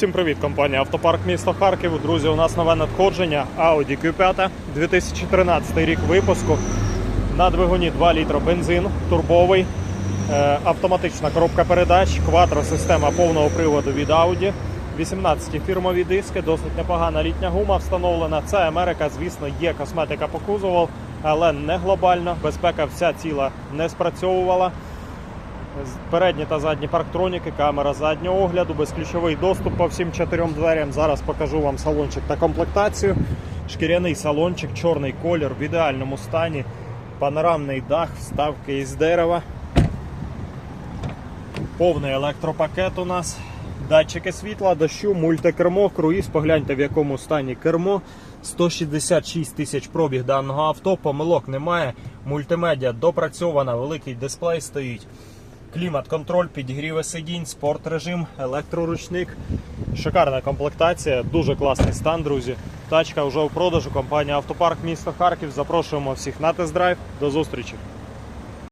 Всім привіт, компанія Автопарк місто Харків. Друзі, у нас нове надходження Audi Q5 2013 рік випуску. На двигуні 2 літра бензин, турбовий, е, автоматична коробка передач, квадросистема повного приводу від Audi. 18 фірмові диски, досить непогана літня гума встановлена. Це Америка, звісно, є косметика по кузову, але не глобально. Безпека вся ціла не спрацьовувала. Передні та задні парктроніки, камера заднього огляду, безключовий доступ по всім чотирьом дверям. Зараз покажу вам салончик та комплектацію. Шкіряний салончик, чорний колір в ідеальному стані, панорамний дах, вставки із дерева. Повний електропакет у нас. Датчики світла, дощу, мультикермо, круїз. Погляньте, в якому стані кермо. 166 тисяч пробіг даного авто, помилок немає. Мультимедіа допрацьована, великий дисплей стоїть. Клімат-контроль, підігріви сидінь, спорт режим, електроручник. Шикарна комплектація, дуже класний стан, друзі. Тачка вже у продажу. Компанія Автопарк місто Харків. Запрошуємо всіх на тест-драйв. До зустрічі!